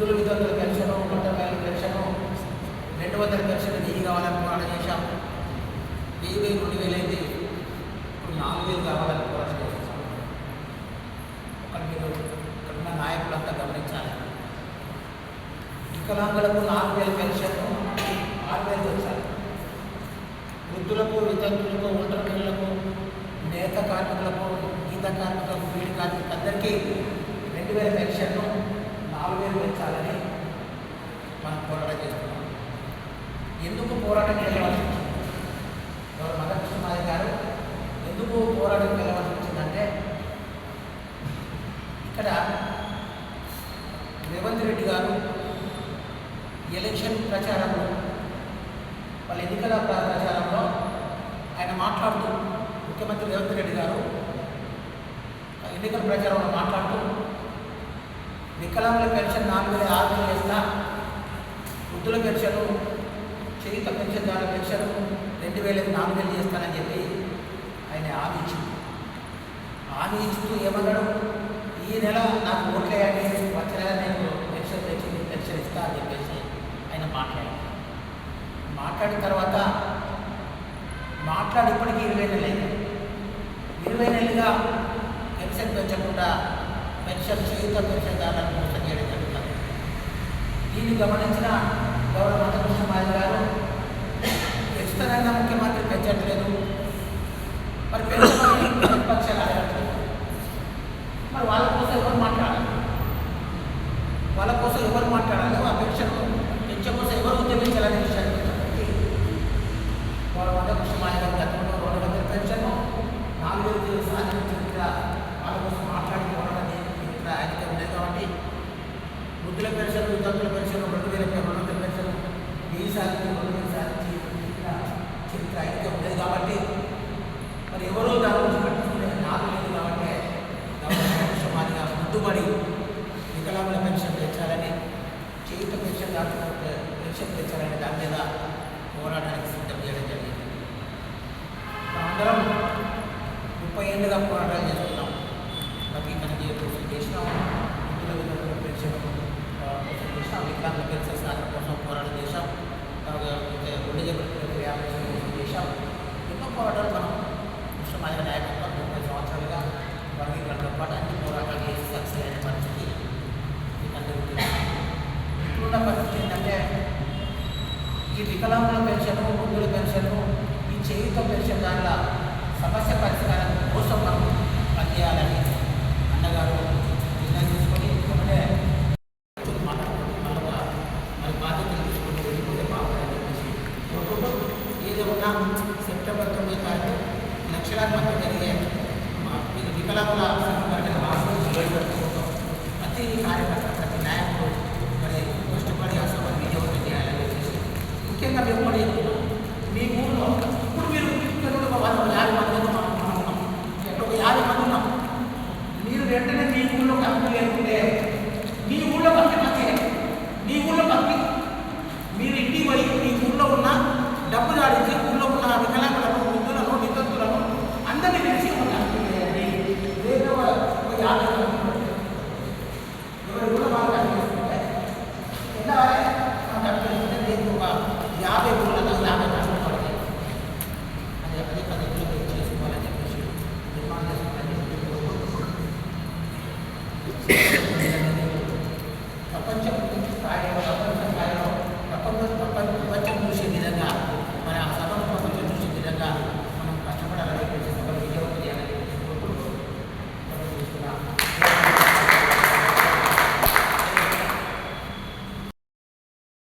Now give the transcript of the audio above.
వృద్ధుల విధులు పెన్షన్ మొట్టమొదటి పెన్షన్ రెండు వందల పెన్షన్ వెయ్యి కావాలని పోరాటం చేశాం. వెయ్యి వెయ్యి రెండు వేలు అయితే ఇప్పుడు నాలుగు వేలు కావాలని పోరాటం చేస్తాం ఒకటి మీరు ఇక్కడున్న నాయకులంతా గమనించాలి. వికలాంగులకు నాలుగు వేల పెన్షన్ ఆరు వేలు వచ్చాలి వృద్ధులకు వితంతులకు ఒంటరి పిల్లలకు నేత కార్మికులకు గీత కార్మికులకు వీడి కార్మికులకు అందరికీ రెండు వేల పెన్షన్ను ఆవిర్భవించాలని మనం పోరాటం చేస్తున్నాం. ఎందుకు పోరాటం చేయవలసి వచ్చింది? ఎవరు? మదకృష్ణమాయ గారు. ఎందుకు పోరాటం చేయవలసి వచ్చిందంటే ఇక్కడ రేవంత్ రెడ్డి గారు ఎలక్షన్ ప్రచారంలో వాళ్ళ ఎన్నికల ప్రచారంలో ఆయన మాట్లాడుతూ ముఖ్యమంత్రి రేవంత్ రెడ్డి గారు ఆ ఎన్నికల ప్రచారంలో మాట్లాడుతూ వికలాంగుల పెన్షన్ నాలుగు వేల ఆరు వేలు వేస్తా వృద్ధుల పెన్షను చేయుత పెన్షన్ ద్వారా పెన్షన్ రెండు వేల నాలుగు వేలు చేస్తానని చెప్పి ఆయన హామీ ఇచ్చింది. హామీ ఇస్తూ ఏమన్నాడు? ఈ నెల నాకు ఓట్లేయండి వచ్చే నెల నేను పెన్షన్ తెచ్చి పెన్షన్ ఇస్తా అని చెప్పేసి ఆయన మాట్లాడి మాట్లాడిన తర్వాత మాట్లాడి ఇప్పటికీ ఇరవై నెలలు అయింది. ఇరవై నెలలుగా పెన్షన్ పెంచకుండా పెన్షన్ చేయుత పెన్షన్ దారులను మోసం చేయడం జరుగుతుంది. దీన్ని గమనించిన గౌరవ మంత్రి మాది గారు ఖచ్చితంగా ముఖ్యమంత్రి పెంచట్లేదు. మరి పెంచమని ప్రతిపక్షాలు అడగట్లేదు మరి వాళ్ళ కోసం ఎవరు మాట్లాడాలి? వాళ్ళ కోసం ఎవరు మాట్లాడాలి? ఆ పెన్షన్ పెంచే కోసం ఎవరు ఉద్యమించాలనే విషయాన్ని గురించి వాళ్ళ వద్ద కృష్ణమాయ గారి గతంలో రెండు వందల పెన్షన్ నాలుగు వేలు సాధించిన చరిత్ర వాళ్ళ కోసం మాట్లాడి పోరాటం చేసిన చరిత్ర ఆయనకి ఉన్నది కాబట్టి వృద్ధుల పెన్షన్ వితంతుల రెండు వేల రెండు వందల పెన్షన్ వెయ్యి సాధించి రెండు వేలు సాధించి చరిత్ర చరిత్ర ఆయనకి కాబట్టి మరి ఎవరో దాని గురించి పట్టించుకునే నాకు లేదు కాబట్టి సమాధిగా ముందుబడి వికలాంగుల పెన్షన్ పెంచాలని చేయుత పెన్షన్ దాచుకుంటే పెన్షన్ పెంచాలని దాని మీద పోరాటానికి సిద్ధం చేయడం జరిగింది. అందరం ముప్పై ఏళ్ళుగా పోరాటాలు చేస్తున్నాం. వర్గీకరణ పని చేసినాం. వృద్ధుల విధుల పెన్షన్ ఆ, కోసం చేసినాం వికలాంగుల పెన్షన్ కోసం పోరాటం చేశాం గుండె జబ్బులు జగన్ కోసం చేశాం ఎన్నో పోరాటాలు మనం నాయకత్వం ముప్పై సంవత్సరాలుగా వర్గీకరణతో పాటు అన్ని పోరాటాలు చేసి సక్సెస్ అయిన పరిస్థితి ఇప్పుడున్న పరిస్థితి ఏంటంటే ఈ వికలాంగుల పెన్షన్ వృద్ధుల పెన్షన్ ఈ చేయుత పెన్షన్ దానిలో సమస్య పరిష్కారం ఉన్న సెప్టెంబర్ తొమ్మిది తారీఖు లక్షలాది మంది జరిగే వికలాంగుల సంఘటన ప్రతి కార్యకర్త ప్రతి నాయకుడు మరి కష్టపడి అసలు విజయవంతం చేయాలని చెప్పేసి ముఖ్యంగా మేము కూడా మీ ఊళ్ళో ఇప్పుడు మీరు వాళ్ళు యాభై మంది మనం ఉన్నాం ఒక యాభై మంది ఉన్నాం మీరు వెంటనే మీ ఊళ్ళో కంపెనీ లేకుంటే